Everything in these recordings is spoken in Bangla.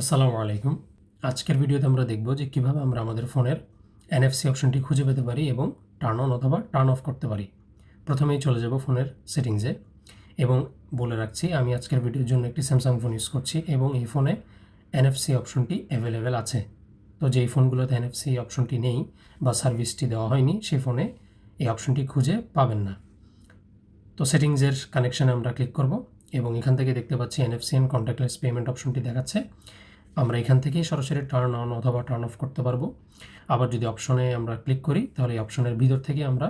আসসালামু আলাইকুম। আজকের ভিডিওতে আমরা দেখব যে কীভাবে আমরা আমাদের ফোনের এনএফসি অপশনটি খুঁজে পেতে পারি এবং টার্ন অন অথবা টার্ন অফ করতে পারি। প্রথমেই চলে যাব ফোনের সেটিংসে এবং বলে রাখছি, আমি আজকের ভিডিওর জন্য একটি স্যামসাং ফোন ইউজ করছি এবং এই ফোনে এনএফসি অপশনটি অ্যাভেলেবেল আছে। তো যেই ফোনগুলোতে এনএফসি অপশনটি নেই বা সার্ভিসটি দেওয়া হয়নি, সেই ফোনে এই অপশনটি খুঁজে পাবেন না। তো সেটিংসের কানেকশানে আমরা ক্লিক করব। এবং এখান থেকে দেখতে পাচ্ছি এনএফসি অ্যান্ড কন্ট্যাক্টলেস পেমেন্ট অপশনটি দেখাচ্ছে। আমরা এখান থেকেই সরাসরি টার্ন অন অথবা টার্ন অফ করতে পারব। আবার যদি অপশনে আমরা ক্লিক করি, তাহলে এই অপশনের ভিতর থেকে আমরা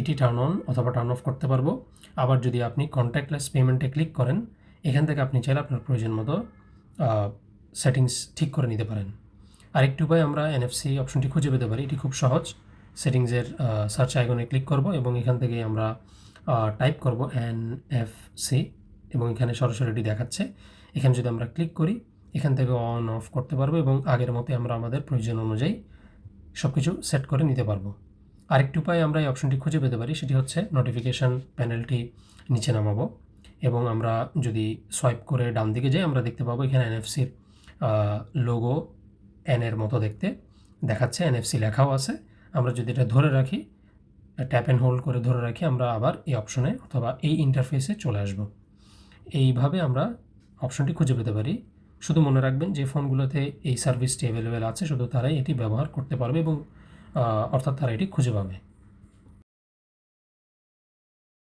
এটি টার্ন অন অথবা টার্ন অফ করতে পারব। আবার যদি আপনি কন্ট্যাক্টলেস পেমেন্টে ক্লিক করেন, এখান থেকে আপনি চাইলে আপনার প্রয়োজন মতো সেটিংস ঠিক করে নিতে পারেন। আরেকটি উপায় আমরা এনএফসি অপশনটি খুঁজে পেতে পারি, এটি খুব সহজ। সেটিংসের সার্চ আইকনে ক্লিক করব এবং এখান থেকে আমরা টাইপ করব এন এফ সি এবং এখানে সরাসরি এটি দেখাচ্ছে। এখানে যদি আমরা ক্লিক করি, এখান থেকে অন অফ করতে পারব এবং আগের মতো আমরা আমাদের প্রয়োজন অনুযায়ী সব কিছু সেট করে নিতে পারব। আরেকটি উপায় আমরা এই অপশনটি খুঁজে পেতে পারি, সেটি হচ্ছে নোটিফিকেশান প্যানেলটি নিচে নামাবো এবং আমরা যদি সোয়াইপ করে ডান দিকে যাই, আমরা দেখতে পাবো এখানে এনএফসির লোগো এনের মতো দেখতে দেখাচ্ছে। এনএফসি লেখাও আছে। আমরা যদি এটা ধরে রাখি ট্যাপ অ্যান্ড হোল্ড করে ধরে রাখি, আমরা আবার এই অপশনে অথবা এই ইন্টারফেসে চলে আসব। এইভাবে আমরা অপশনটি খুঁজে পেতে পারি। শুধু মনে রাখবেন যে ফোনগুলোতে এই সার্ভিসটি অ্যাভেলেবেল আছে, শুধু তারাই এটি ব্যবহার করতে পারবে এবং অর্থাৎ তারা এটি খুঁজে পাবে।